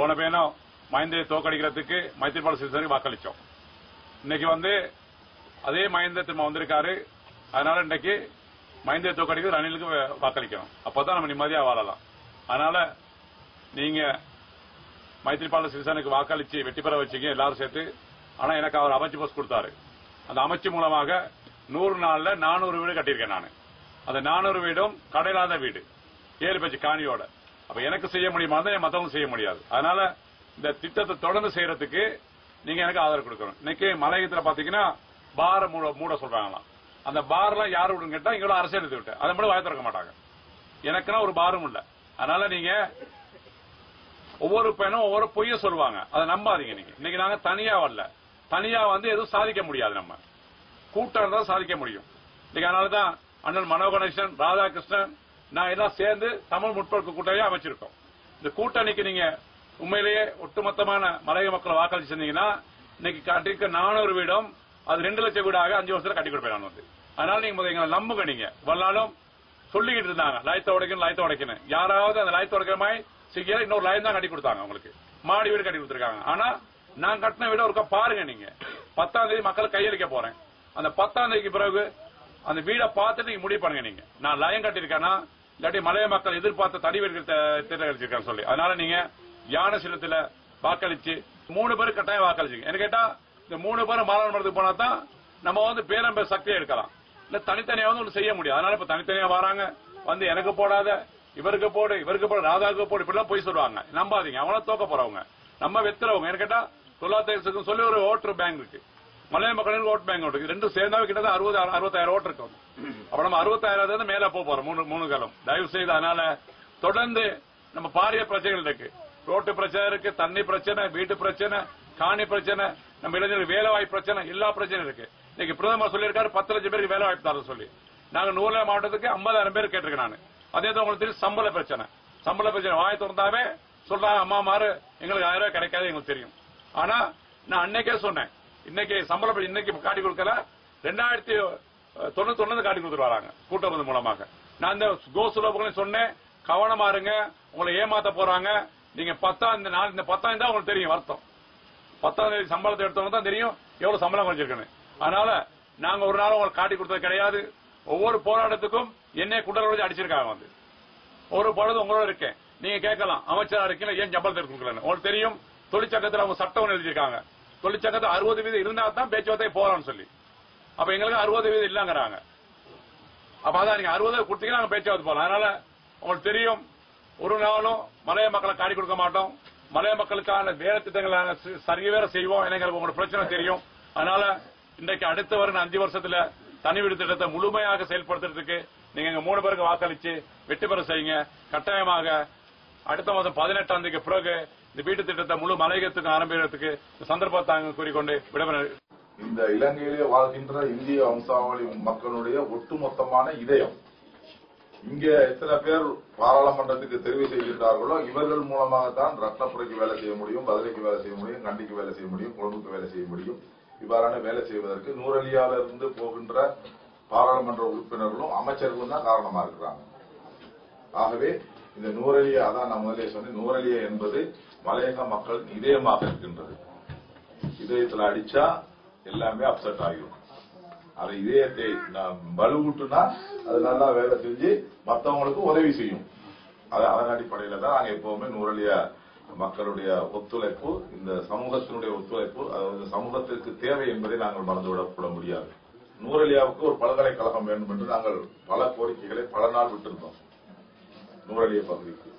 போன பேனும் மஹிந்தையை தோக்கடிக்கிறதுக்கு மைத்திரிபால சிறிசேனக்கு வாக்களிச்சோம். இன்னைக்கு வந்து அதே மஹிந்த திரும்ப வந்திருக்காரு. அதனால இன்னைக்கு மஹிந்தையை தோக்கடிக்கிறது ரணிலுக்கு வாக்களிக்கணும். அப்பதான் நம்ம நிம்மதியா வாழலாம். அதனால நீங்க மைத்திரிபால சிறிசேனுக்கு வாக்களிச்சு வெற்றி பெற வச்சீங்க எல்லாரும் சேர்த்து. ஆனா எனக்கு அவர் அமைச்சு போஸ்ட் கொடுத்தாரு. அந்த அமைச்சு மூலமாக நூறு நாள்ல நானூறு வீடு கட்டியிருக்கேன் நான். அந்த நானூறு வீடும் கடையிலாத வீடு. ஏழு பேச்சு காணியோட. அப்ப எனக்கு செய்ய முடியுமா தான் மத்தவங்க செய்ய முடியாது. அதனால இந்த திட்டத்தை தொடர்ந்து செய்யறதுக்கு நீங்க எனக்கு ஆதரவு கொடுக்கணும். இன்னைக்கு மலையத்துல பாத்தீங்கன்னா பார மூட மூட சொல்றாங்களாம். அந்த பார்லாம் யாரு விடுன்னு கேட்டா இங்க அரசியல் எடுத்து விட்டு. அதை மட்டும் வாய திறக்க மாட்டாங்க. எனக்குன்னா ஒரு பாரும் இல்ல. அதனால நீங்க ஒவ்வொரு பையனும் ஒவ்வொரு பொய்ய சொல்லுவாங்க. அதை நம்பாதீங்க நீங்க. இன்னைக்கு நாங்க தனியா வரல. தனியா வந்து எதுவும் சாதிக்க முடியாது நம்ம. கூட்டம் தான் சாதிக்க முடியும். இன்னைக்கு அதனாலதான் அண்ணன் மனோ கணேசன் ராதாகிருஷ்ணன் நான் எல்லாம் சேர்ந்து தமிழ் முற்போக்கு கூட்டணியை அமைச்சிருக்கோம். இந்த கூட்டணிக்கு நீங்க உண்மையிலேயே ஒட்டுமொத்தமான மலைய மக்களை வாக்களிச்சு இன்னைக்கு கட்டிருக்க நானூறு வீடும் அது ரெண்டு லட்சம் வீடாக அஞ்சு வருஷத்துல கட்டி கொடுப்பேன் நான் வந்து. அதனால நீங்க முதல்ல எங்களை நம்புங்க நீங்க. வரலாலும் சொல்லிக்கிட்டு இருந்தாங்க லாயத்தை உடைக்கணும் லாயத்தை உடைக்கணும் யாராவது அந்த லாயத்தை உடைக்கிற மாதிரி செய்யல இன்னொரு லாயம் தான் கட்டி கொடுத்தாங்க உங்களுக்கு மாடி வீடு கட்டி கொடுத்துருக்காங்க. ஆனா நான் கட்டின வீடு ஒருக்கா பாருங்க நீங்க. பத்தாம் தேதி மக்களை கையளிக்க போறேன். அந்த பத்தாம் தேதிக்கு பிறகு அந்த வீடை பார்த்துட்டு நீங்க முடிவு பண்ணுங்க நீங்க. நான் லயம் கட்டியிருக்கேன்னா இல்லாட்டி மலைய மக்கள் எதிர்பார்த்த தனி வீடு தேர்ந்தெடுச்சிருக்கேன் சொல்லி. அதனால நீங்க யானை சின்னத்துல வாக்களிச்சு மூணு பேரும் கட்டாயம் வாக்களிச்சுங்க. என்ன கேட்டா இந்த மூணு பேரும் மாநாடு போனா தான் நம்ம வந்து பேரம்ப சக்தியை எடுக்கலாம். இல்ல தனித்தனியா வந்து ஒன்று செய்ய முடியும் அதனால இப்ப தனித்தனியா வராங்க. வந்து எனக்கு போடாத இவருக்கு போடு இவருக்கு போடு ராதாவுக்கு போடு இப்படிலாம் போய் சொல்லுவாங்க. நம்பாதீங்க. அவங்கள தோக்க போறவங்க. நம்ம வெத்துறவங்க. என்ன கேட்டா தொள்ளாயிரத்தி சொல்லி ஒரு ஓட்டர் பேங்க் இருக்கு. மலைய மக்களுக்கு ஓட் பேங்க் இருக்கு ரெண்டும் சேர்ந்தாவே கிட்டத்தட்ட அறுபது அறுபத்தாயிரம் ஓட்டு இருக்கும். அப்ப நம்ம அறுபத்தாயிரம் மேல போக போறோம் மூணு மூணு காலம். தயவு செய்து அதனால தொடர்ந்து நம்ம பாரிய பிரச்சனைகள் இருக்கு. ரோட்டு பிரச்சனை இருக்கு தண்ணி பிரச்சனை வீட்டு பிரச்சனை காணி பிரச்சனை நம்ம இளைஞர்கள் வேலை வாய்ப்பு பிரச்சனை எல்லா பிரச்சனையும் இருக்கு. இன்னைக்கு பிரதமர் சொல்லியிருக்காரு பத்து லட்சம் பேருக்கு வேலை வாய்ப்பு தர சொல்லி. நாங்க நூறுல மாவட்டத்துக்கு ஐம்பதாயிரம் பேர் கேட்டிருக்கேன் நான் அதே தான் உங்களுக்கு தெரியும் சம்பள பிரச்சனை. சம்பள பிரச்சனை வாய் திறந்தாவே சொல்றாங்க அம்மா மாறு எங்களுக்கு ஆயிரம் ரூபாய் கிடைக்காது எங்களுக்கு தெரியும். ஆனா நான் அன்னைக்கே சொன்னேன் இன்னைக்கு சம்பளம் இன்னைக்கு காட்டி கொடுக்கல. ரெண்டாயிரத்தி தொண்ணூத்தி ஒண்ணு காட்டி கொடுத்துட்டு வராங்க. கூட்டம் மூலமாக. நான் இந்த கோசுலோபங்களையும் சொன்னேன். கவனமா இருங்க. உங்களை ஏமாத்த போறாங்க. நீங்க பத்தாம் நாள் இந்த பத்தாம் தான் உங்களுக்கு தெரியும் வருத்தம். பத்தாம் தேதி சம்பளத்தை எடுத்தவங்க தான் தெரியும் எவ்வளவு சம்பளம் குறைஞ்சிருக்குன்னு. அதனால நாங்க ஒரு நாள் உங்களுக்கு காட்டி கொடுத்தது கிடையாது. ஒவ்வொரு போராட்டத்துக்கும் என்னை குடல் அடிச்சிருக்காங்க வந்து. ஒரு பொழுது உங்களோட இருக்கேன். நீங்க கேட்கலாம். அமைச்சரா இருக்கீங்க ஏன் சம்பளத்தை கொடுக்கலன்னு. உங்களுக்கு தெரியும். தொழிற்சங்கத்தில் அவங்க சட்டம் ஒன்று எழுதியிருக்காங்க. தொழிற்சங்கத்தில் அறுபது வீதம் இருந்தா தான் பேச்சுவார்த்தை போறான்னு சொல்லி. அப்ப எங்களுக்கு அறுபது வீதம் இல்லங்கிறாங்க. அப்ப அதான் நீங்க அறுபது கொடுத்தீங்கன்னா நாங்க பேச்சுவார்த்தை போகலாம். அதனால உங்களுக்கு தெரியும் ஒரு நாளும் மலைய மக்களை காடி கொடுக்க மாட்டோம். மலைய மக்களுக்கான வேலை திட்டங்களை சரி வேற செய்வோம். எனக்கு உங்களோட பிரச்சனை தெரியும். அதனால இன்றைக்கு அடுத்த வரும் அஞ்சு வருஷத்துல தனி வீடு திட்டத்தை முழுமையாக செயல்படுத்துறதுக்கு நீங்க எங்க மூணு பேருக்கு வாக்களிச்சு வெற்றி பெற செய்யுங்க. கட்டாயமாக அடுத்த மாதம் பதினெட்டாம் தேதிக்கு பிறகு இந்த வீட்டு திட்டத்தை முழு மலையகத்துக்கு ஆரம்பிக்கிறதுக்கு சந்தர்ப்பத்தாங்க சந்தர்ப்பத்தை கூறிக்கொண்டு விடைபெற இந்த இலங்கையிலே வாழ்கின்ற இந்திய வம்சாவளி மக்களுடைய ஒட்டுமொத்தமான இதயம். இங்க எத்தனை பேர் பாராளுமன்றத்துக்கு தெரிவு செய்கின்றார்களோ இவர்கள் மூலமாகத்தான் ரத்னபுரைக்கு வேலை செய்ய முடியும் பதிலைக்கு வேலை செய்ய முடியும் கண்டிக்கு வேலை செய்ய முடியும் கொழும்புக்கு வேலை செய்ய முடியும். இவ்வாறான வேலை செய்வதற்கு நூறலியால இருந்து போகின்ற பாராளுமன்ற உறுப்பினர்களும் அமைச்சர்களும் தான் காரணமா இருக்கிறாங்க. ஆகவே இந்த நூறலியா அதான் நான் முதலே சொன்னேன் நூறலியா என்பது மலையக மக்கள் இதயமாக இருக்கின்றது. இதயத்துல அடிச்சா எல்லாமே அப்செட் ஆகிடும் அது இதயத்தை வலுவூட்டுனா அது நல்லா வேலை செஞ்சு மத்தவங்களுக்கு உதவி செய்யும். அது அதன் அடிப்படையில தான் நாங்க எப்பவுமே நூறலியா மக்களுடைய ஒத்துழைப்பு இந்த சமூகத்தினுடைய ஒத்துழைப்பு அதாவது சமூகத்திற்கு தேவை என்பதை நாங்கள் மறந்துவிடப்பட முடியாது. நூறலியாவுக்கு ஒரு பல்கலைக்கழகம் வேண்டும் என்று நாங்கள் பல கோரிக்கைகளை பல நாள் விட்டிருந்தோம். நூறலிய பகுதிக்கு.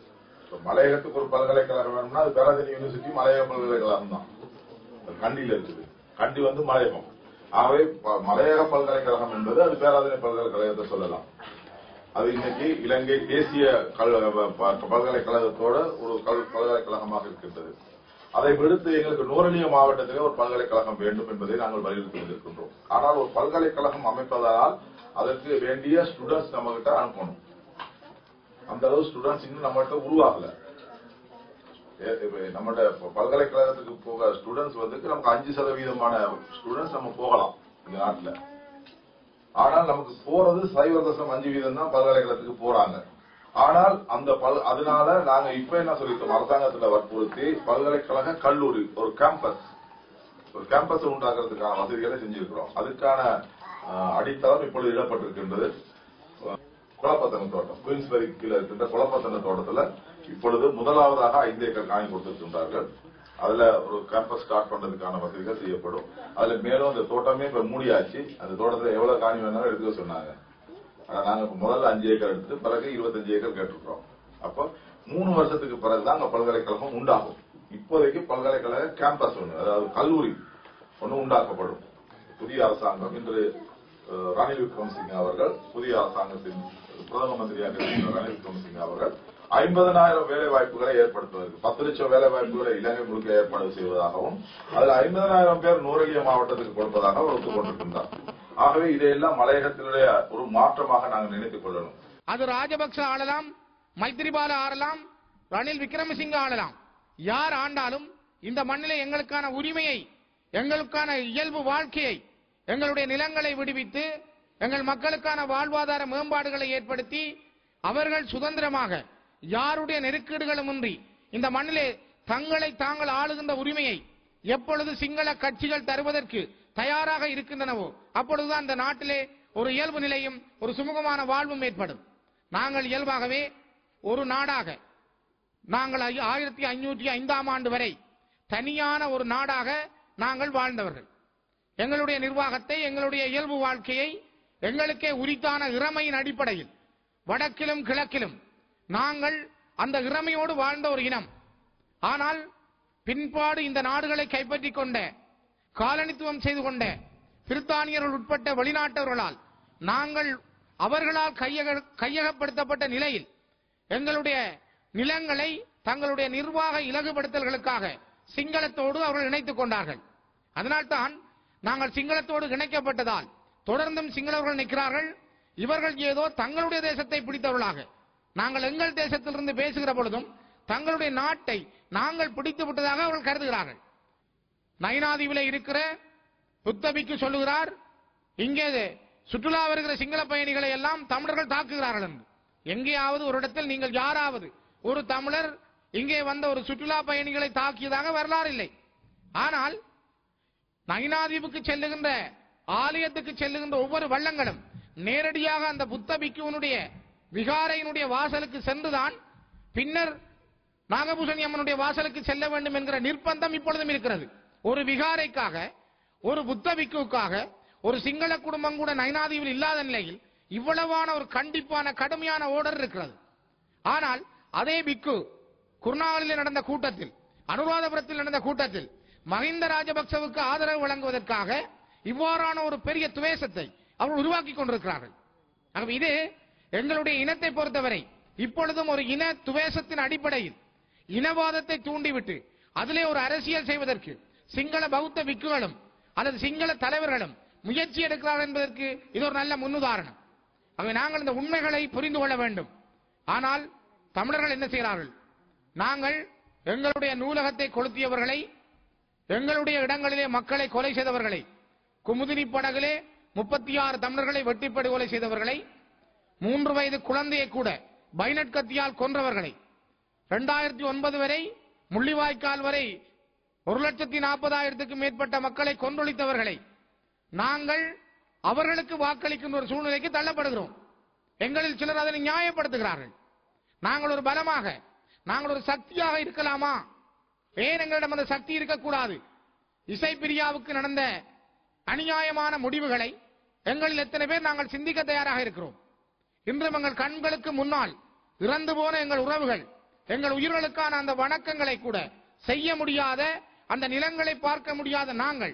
இப்ப மலையகத்துக்கு ஒரு பல்கலைக்கழகம் வேணும்னா அது பேராதனி யூனிவர்சிட்டி மலையக பல்கலைக்கழகம் தான். கண்டியில இருக்குது. கண்டி வந்து மலையகம். ஆகவே மலையக பல்கலைக்கழகம் என்பது அது பேராதனை பல்கலைக்கழகத்தை சொல்லலாம். அது இன்னைக்கு இலங்கை தேசிய கல்- ப- பல்கலைக்கழகத்தோட ஒரு கல்- பல்கலைக்கழகமாக இருக்கின்றது. அதை விடுத்து எங்களுக்கு நூரணிய மாவட்டத்திலே ஒரு பல்கலைக்கழகம் வேண்டும் என்பதை நாங்கள் வலியுறுத்தி வந்திருக்கின்றோம் ஆனால் ஒரு பல்கலைக்கழகம் அமைப்பதால் அதற்கு வேண்டிய ஸ்டூடெண்ட்ஸ் நம்ம கிட்ட அனுப்பணும். அந்த அளவு ஸ்டூடெண்ட்ஸ் இன்னும் நம்மகிட்ட உருவாகல. ஏ- நம்மட பல்கலைக்கழகத்துக்கு போக ஸ்டூடெண்ட்ஸ் வந்து நமக்கு அஞ்சு சதவீதமான ஸ்டூடெண்ட்ஸ் நம்ம போகலாம் இந்த நாட்டுல. ஆனால் நமக்கு போறது சைவ தசம் அஞ்சு வீதம் தான் பல்கலைக்கழகத்துக்கு போறாங்க. ஆனால் அந்த பல் அதனால நாங்க இப்ப என்ன சொல்லிட்டோம் அரசாங்கத்துல வற்புறுத்தி பல்கலைக்கழக கல்லூரி ஒரு கேம்பஸ் ஒரு கேம்பஸ் உண்டாக்குறதுக்கான வசதிகளை செஞ்சிருக்கிறோம். அதுக்கான அஹ், அடித்தளம் இப்பொழுது இடப்பட்டிருக்கின்றது குளப்பத்தன தோட்டம். குயின்ஸ்பெரி கீழே இருக்கின்ற குளப்பத்தன தோட்டத்தில் இப்பொழுது முதலாவதாக ஐந்து ஏக்கர் காணி கொடுத்திருக்கின்றார்கள். அதுல ஒரு கேம்பஸ் ஸ்டார்ட் பண்றதுக்கான வசதிகள் செய்யப்படும். அதுல மேலும் அந்த தோட்டமே இப்ப மூடியாச்சு. அந்த தோட்டத்துல எவ்வளவு காணி வேணாலும் எடுத்துக்க சொன்னாங்க. ஆனா நாங்க இப்ப முதல்ல அஞ்சு ஏக்கர் எடுத்து பிறகு இருபத்தஞ்சு ஏக்கர் கேட்டிருக்கிறோம். அப்ப மூணு வருஷத்துக்கு பிறகுதான் அங்க பல்கலைக்கழகம் உண்டாகும். இப்போதைக்கு பல்கலைக்கழக கேம்பஸ் ஒன்று அதாவது கல்லூரி ஒன்று உண்டாக்கப்படும். புதிய அரசாங்கம் இன்று ரணில் விக்ரமசிங்க அவர்கள் புதிய அரசாங்கத்தின் பிரதம மந்திரியாக இருக்கின்ற ரணில் விக்ரமசிங்க அவர்கள் ஐம்பதனாயிரம் வேலை வாய்ப்புகளை ஏற்படுத்துவதற்கு பத்து லட்சம் வேலை வாய்ப்புகளை இலங்கை முழுக்க ஏற்பாடு செய்வதாகவும் அதில் ஐம்பதனாயிரம் பேர் நூறகிய மாவட்டத்துக்கு கொடுப்பதாக அவர் ஒத்துக்கொண்டிருக்கின்றார் ஆகவே இதையெல்லாம் மலையகத்தினுடைய ஒரு மாற்றமாக நாங்கள் நினைத்துக் கொள்ளணும். அது ராஜபக்ச ஆளலாம் மைத்திரிபால ஆளலாம் ரணில் விக்ரமசிங்க ஆளலாம். யார் ஆண்டாலும் இந்த மண்ணிலே எங்களுக்கான உரிமையை எங்களுக்கான இயல்பு வாழ்க்கையை எங்களுடைய நிலங்களை விடுவித்து எங்கள் மக்களுக்கான வாழ்வாதார மேம்பாடுகளை ஏற்படுத்தி அவர்கள் சுதந்திரமாக யாருடைய நெருக்கீடுகளுமின்றி இந்த மண்ணிலே தங்களை தாங்கள் ஆளுகின்ற உரிமையை எப்பொழுது சிங்கள கட்சிகள் தருவதற்கு தயாராக இருக்கின்றனவோ அப்பொழுதுதான் இந்த நாட்டிலே ஒரு இயல்பு நிலையும் ஒரு சுமூகமான வாழ்வும் ஏற்படும். நாங்கள் இயல்பாகவே ஒரு நாடாக நாங்கள் ஆயிரத்தி ஐநூற்றி ஐந்தாம் ஆண்டு வரை தனியான ஒரு நாடாக நாங்கள் வாழ்ந்தவர்கள். எங்களுடைய நிர்வாகத்தை எங்களுடைய இயல்பு வாழ்க்கையை எங்களுக்கே உரித்தான இறமையின் அடிப்படையில் வடக்கிலும் கிழக்கிலும் நாங்கள் அந்த இறமையோடு வாழ்ந்த ஒரு இனம். ஆனால் பின்பாடு இந்த நாடுகளை கைப்பற்றிக் கொண்ட காலனித்துவம் செய்து கொண்ட பிரித்தானியர்கள் உட்பட்ட வெளிநாட்டவர்களால் நாங்கள் அவர்களால் கையக கையகப்படுத்தப்பட்ட நிலையில் எங்களுடைய நிலங்களை தங்களுடைய நிர்வாக இலகுபடுத்தல்களுக்காக சிங்களத்தோடு அவர்கள் இணைத்துக் கொண்டார்கள். அதனால்தான் நாங்கள் சிங்களத்தோடு இணைக்கப்பட்டதால் தொடர்ந்தும் சிங்களவர்கள் நிற்கிறார்கள். இவர்கள் ஏதோ தங்களுடைய தேசத்தை பிடித்தவர்களாக. நாங்கள் எங்கள் தேசத்திலிருந்து பேசுகிற பொழுதும் தங்களுடைய நாட்டை நாங்கள் பிடித்து விட்டதாக அவர்கள் கருதுகிறார்கள். நயினாதீவில இருக்கிற புத்தபிக்கு சொல்லுகிறார் இங்கே சுற்றுலா வருகிற சிங்கள பயணிகளை எல்லாம் தமிழர்கள் தாக்குகிறார்கள் என்று. எங்கேயாவது ஒரு இடத்தில் நீங்கள் யாராவது ஒரு தமிழர் இங்கே வந்த ஒரு சுற்றுலா பயணிகளை தாக்கியதாக வரலாறு இல்லை. ஆனால் நயினாதீவுக்கு செல்லுகின்ற ஆலயத்துக்கு செல்லுகின்ற ஒவ்வொரு வள்ளங்களும் நேரடியாக அந்த புத்த பிக்குவனுடைய விகாரையினுடைய வாசலுக்கு சென்றுதான் பின்னர் நாகபூஷணி அம்மனுடைய வாசலுக்கு செல்ல வேண்டும் என்கிற நிர்பந்தம் இப்பொழுதும் இருக்கிறது. ஒரு விகாரைக்காக ஒரு புத்த பிக்குவுக்காக ஒரு சிங்கள குடும்பம் கூட நயனாதீவில் இல்லாத நிலையில் இவ்வளவான ஒரு கண்டிப்பான கடுமையான ஓடர் இருக்கிறது. ஆனால் அதே பிக்கு குர்நாகலில் நடந்த கூட்டத்தில் அனுராதபுரத்தில் நடந்த கூட்டத்தில் மஹிந்த ராஜபக்சவுக்கு ஆதரவு வழங்குவதற்காக இவ்வாறான ஒரு பெரிய துவேஷத்தை அவர்கள் உருவாக்கி கொண்டிருக்கிறார்கள். ஆகவே இது எங்களுடைய இனத்தை பொறுத்தவரை இப்பொழுதும் ஒரு இன துவேஷத்தின் அடிப்படையில் இனவாதத்தை தூண்டிவிட்டு அதிலே ஒரு அரசியல் செய்வதற்கு சிங்கள பௌத்த விக்குகளும் அல்லது சிங்கள தலைவர்களும் முயற்சி எடுக்கிறார்கள் என்பதற்கு இது ஒரு நல்ல முன்னுதாரணம். ஆகவே நாங்கள் இந்த உண்மைகளை புரிந்து கொள்ள வேண்டும். ஆனால் தமிழர்கள் என்ன செய்கிறார்கள்? நாங்கள் எங்களுடைய நூலகத்தை கொளுத்தியவர்களை எங்களுடைய இடங்களிலே மக்களை கொலை செய்தவர்களை குமுதினி படகிலே முப்பத்தி ஆறு தமிழர்களை வெட்டிப்படு கொலை செய்தவர்களை மூன்று வயது குழந்தையை கூட பைனட் கத்தியால் கொன்றவர்களை இரண்டாயிரத்தி ஒன்பது வரை முள்ளிவாய்க்கால் வரை ஒரு லட்சத்தி நாற்பதாயிரத்துக்கு மேற்பட்ட மக்களை கொன்றொழித்தவர்களை நாங்கள் அவர்களுக்கு வாக்களிக்கின்ற ஒரு சூழ்நிலைக்கு தள்ளப்படுகிறோம். எங்களில் சிலர் அதனை நியாயப்படுத்துகிறார்கள். நாங்கள் ஒரு பலமாக நாங்கள் ஒரு சக்தியாக இருக்கலாமா? ஏன் எங்களிடம் அந்த சக்தி இருக்கக்கூடாது. இசைப்பிரியாவுக்கு நடந்த அநியாயமான முடிவுகளை எங்களில் எத்தனை பேர் நாங்கள் சிந்திக்க தயாராக இருக்கிறோம். இன்றும் எங்கள் கண்களுக்கு முன்னால் இறந்து போன எங்கள் உறவுகள் எங்கள் உயிர்களுக்கான அந்த வணக்கங்களை கூட செய்ய முடியாத அந்த நிலங்களை பார்க்க முடியாத நாங்கள்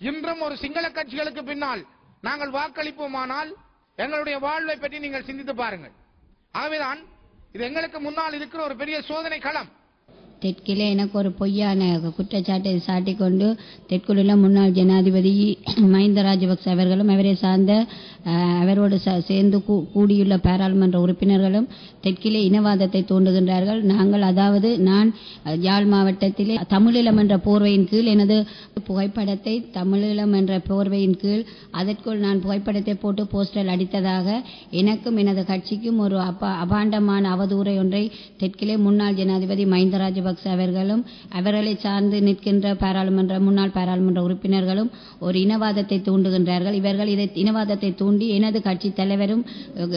இன்றும் ஒரு சிங்கள கட்சிகளுக்கு பின்னால் நாங்கள் வாக்களிப்போமானால் எங்களுடைய வாழ்வை பற்றி நீங்கள் சிந்தித்து பாருங்கள். ஆகவேதான் இது எங்களுக்கு முன்னால் இருக்கிற ஒரு பெரிய சோதனை களம். தெற்கிலே எனக்கு ஒரு பொய்யான குற்றச்சாட்டை சாட்டிக்கொண்டு தெற்குள்ள முன்னாள் ஜனாதிபதி மஹிந்த ராஜபக்ச அவர்களும் அவரை சார்ந்த அவரோடு ச- சேர்ந்து கூ- கூடியுள்ள பாராளுமன்ற உறுப்பினர்களும் தெற்கிலே இனவாதத்தை தூண்டுகின்றார்கள். நாங்கள் அதாவது நான் யாழ் மாவட்டத்திலே தமிழீழம் என்ற போர்வையின் கீழ் எனது புகைப்படத்தை தமிழீழம் என்ற போர்வையின் கீழ் அதற்குள் நான் புகைப்படத்தை போட்டு போஸ்டர் அடித்ததாக எனக்கும் எனது கட்சிக்கும் ஒரு அப்ப அபாண்டமான அவதூறை ஒன்றை தெற்கிலே முன்னாள் ஜனாதிபதி மஹிந்த ராஜபக்ச ராஜபக்ச அவர்களும் அவர்களை சார்ந்து நிற்கின்ற பாராளுமன்ற முன்னாள் பாராளுமன்ற உறுப்பினர்களும் ஒரு இனவாதத்தை தூண்டுகின்றார்கள். இவர்கள் இதை இனவாதத்தை தூண்டி எனது கட்சி தலைவரும்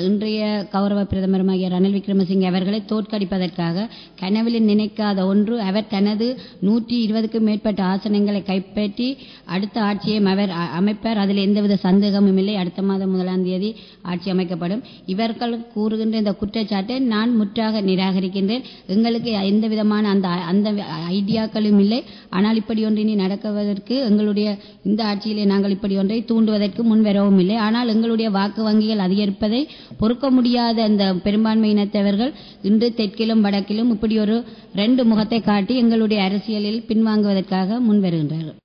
இன்றைய கௌரவ பிரதமருமாகிய ரணில் விக்ரமசிங்கே அவர்களை தோற்கடிப்பதற்காக கனவிலும் நினைக்காத ஒன்று அவர் தனது நூற்றி இருபதுக்கும் மேற்பட்ட ஆசனங்களை கைப்பற்றி அடுத்த ஆட்சியை அவர் அமைப்பார். அதில் எந்தவித சந்தேகமும் இல்லை. அடுத்த மாதம் முதலாம் தேதி ஆட்சி அமைக்கப்படும். இவர்கள் கூறுகின்ற இந்த குற்றச்சாட்டை நான் முற்றாக நிராகரிக்கின்றேன். எங்களுக்கு எந்த விதமான அந்த அந்த ஐடியாக்களும் இல்லை. ஆனால் இப்படி ஒன்று இனி நடக்குவதற்கு எங்களுடைய இந்த ஆட்சியிலே நாங்கள் இப்படி ஒன்றை தூண்டுவதற்கு முன்வரவும் இல்லை. ஆனால் எங்களுடைய வாக்கு வங்கிகள் அதிகரிப்பதை பொறுக்க முடியாத அந்த பெரும்பான்மை இனத்தவர்கள் இன்று தெற்கிலும் வடக்கிலும் இப்படி ஒரு ரெண்டு முகத்தை காட்டி எங்களுடைய அரசியலில் பின்வாங்குவதற்காக முன்வருகின்றார்கள்